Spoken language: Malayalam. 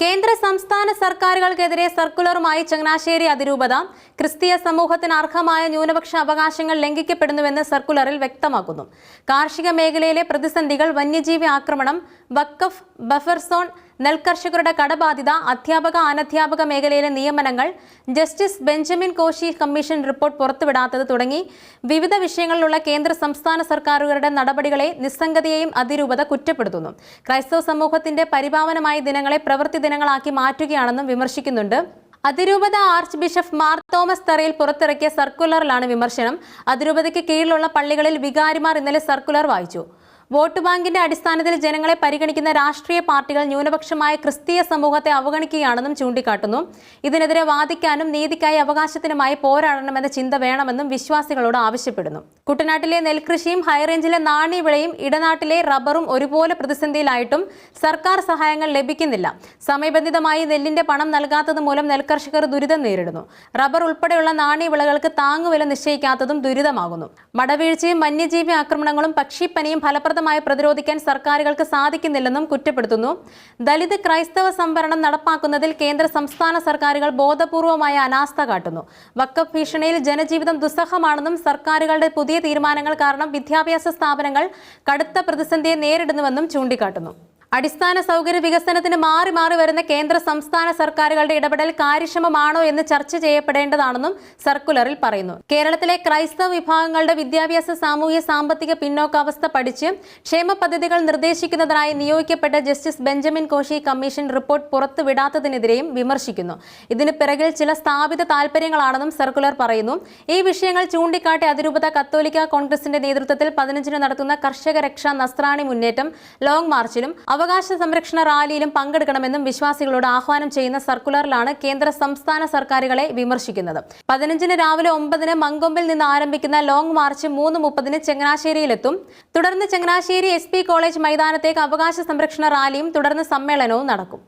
കേന്ദ്ര സംസ്ഥാന സർക്കാരുകൾക്കെതിരെ സർക്കുലറുമായി ചങ്ങനാശ്ശേരി അതിരൂപത ക്രിസ്തീയ സമൂഹത്തിന് അർഹമായ ന്യൂനപക്ഷ അവകാശങ്ങൾ ലംഘിക്കപ്പെടുന്നുവെന്ന് സർക്കുലറിൽ വ്യക്തമാക്കുന്നു. കാർഷിക മേഖലയിലെ പ്രതിസന്ധികൾ വന്യജീവി ആക്രമണം വക്കഫ് ബഫർ സോൺ നെൽകർഷകരുടെ കടബാധ്യത അധ്യാപക അനധ്യാപക മേഖലയിലെ നിയമനങ്ങൾ justice Benjamin Koshy commission report പുറത്തുവിടാത്തത് തുടങ്ങി വിവിധ വിഷയങ്ങളിലുള്ള കേന്ദ്ര സംസ്ഥാന സർക്കാരുകളുടെ നടപടികളെ നിസ്സംഗതയെയും അതിരൂപത കുറ്റപ്പെടുത്തുന്നു. ക്രൈസ്തവ സമൂഹത്തിന്റെ പരിപാവനമായ ദിനങ്ങളെ പ്രവൃത്തി ദിനങ്ങളാക്കി മാറ്റുകയാണെന്നും വിമർശിക്കുന്നുണ്ട്. അതിരൂപത ആർച്ച് ബിഷപ്പ് മാർ തോമസ് തറയിൽ പുറത്തിറക്കിയ സർക്കുലറിലാണ് വിമർശനം. അതിരൂപതയ്ക്ക് കീഴിലുള്ള പള്ളികളിൽ വികാരിമാർ ഇന്നലെ സർക്കുലർ വായിച്ചു. വോട്ട് ബാങ്കിന്റെ അടിസ്ഥാനത്തിൽ ജനങ്ങളെ പരിഗണിക്കുന്ന രാഷ്ട്രീയ പാർട്ടികൾ ന്യൂനപക്ഷമായ ക്രിസ്തീയ സമൂഹത്തെ അവഗണിക്കുകയാണെന്നും ചൂണ്ടിക്കാട്ടുന്നു. ഇതിനെതിരെ വാദിക്കാനും നീതിക്കായി അവകാശത്തിനുമായി പോരാടണമെന്ന ചിന്ത വേണമെന്നും വിശ്വാസികളോട് ആവശ്യപ്പെടുന്നു. കുട്ടനാട്ടിലെ നെൽകൃഷിയും ഹൈറേഞ്ചിലെ നാണ്യവിളയും ഇടനാട്ടിലെ റബ്ബറും ഒരുപോലെ പ്രതിസന്ധിയിലായിട്ടും സർക്കാർ സഹായങ്ങൾ ലഭിക്കുന്നില്ല. സമയബന്ധിതമായി നെല്ലിന്റെ പണം നൽകാത്തത് മൂലം നെൽകർഷകർ ദുരിതം നേരിടുന്നു. റബ്ബർ ഉൾപ്പെടെയുള്ള നാണ്യവിളകൾക്ക് താങ്ങുവില നിശ്ചയിക്കാത്തതും ദുരിതമാകുന്നു. മടവീഴ്ചയും വന്യജീവി ആക്രമണങ്ങളും പക്ഷിപ്പനിയും ഫലപ്രദമായി പ്രതിരോധിക്കാൻ സർക്കാരുകൾക്ക് സാധിക്കുന്നില്ലെന്നും കുറ്റപ്പെടുത്തുന്നു. ദലിത് ക്രൈസ്തവ സംവരണം നടപ്പാക്കുന്നതിൽ കേന്ദ്ര സംസ്ഥാന സർക്കാരുകൾ ബോധപൂർവമായ അനാസ്ഥ കാട്ടുന്നു. വക്കഫ് ഭീഷണിയിൽ ജനജീവിതം ദുസ്സഹമാണെന്നും സർക്കാരുകളുടെ പുതിയ തീരുമാനങ്ങൾ കാരണം വിദ്യാഭ്യാസ സ്ഥാപനങ്ങൾ കടുത്ത പ്രതിസന്ധിയെ നേരിടുന്നുവെന്നും ചൂണ്ടിക്കാട്ടുന്നു. അടിസ്ഥാന സൗകര്യ വികസനത്തിന് മാറി മാറി വരുന്ന കേന്ദ്ര സംസ്ഥാന സർക്കാരുകളുടെ ഇടപെടൽ കാര്യക്ഷമമാണോ എന്ന് ചർച്ച ചെയ്യപ്പെടേണ്ടതാണെന്നും സർക്കുലറിൽ പറയുന്നു. കേരളത്തിലെ ക്രൈസ്തവ വിഭാഗങ്ങളുടെ വിദ്യാഭ്യാസ സാമൂഹ്യ സാമ്പത്തിക പിന്നോക്കാവസ്ഥ പഠിച്ച് ക്ഷേമ പദ്ധതികൾ നിർദ്ദേശിക്കുന്നതിനായി നിയോഗിക്കപ്പെട്ട justice Benjamin Koshy commission report പുറത്തുവിടാത്തതിനെതിരെയും വിമർശിക്കുന്നു. ഇതിന് പിറകിൽ ചില സ്ഥാപിത താൽപര്യങ്ങളാണെന്നും സർക്കുലർ പറയുന്നു. ഈ വിഷയങ്ങൾ ചൂണ്ടിക്കാട്ടി അതിരൂപത കത്തോലിക്ക കോൺഗ്രസിന്റെ നേതൃത്വത്തിൽ പതിനഞ്ചിന് നടത്തുന്ന കർഷക രക്ഷാ നസ്രാണി മുന്നേറ്റം ലോങ് മാർച്ചിലും അവകാശ സംരക്ഷണ റാലിയിലും പങ്കെടുക്കണമെന്നും വിശ്വാസികളോട് ആഹ്വാനം ചെയ്യുന്ന സർക്കുലറിലാണ് കേന്ദ്ര സംസ്ഥാന സർക്കാരുകളെ വിമർശിക്കുന്നത്. പതിനഞ്ചിന് രാവിലെ ഒമ്പതിന് മങ്കൊമ്പിൽ നിന്ന് ആരംഭിക്കുന്ന ലോങ് മാർച്ച് മൂന്ന് മുപ്പതിന് ചങ്ങനാശ്ശേരിയിലെത്തും. തുടർന്ന് ചങ്ങനാശ്ശേരി എസ് കോളേജ് മൈതാനത്തേക്ക് അവകാശ സംരക്ഷണ റാലിയും തുടർന്ന് സമ്മേളനവും നടക്കും.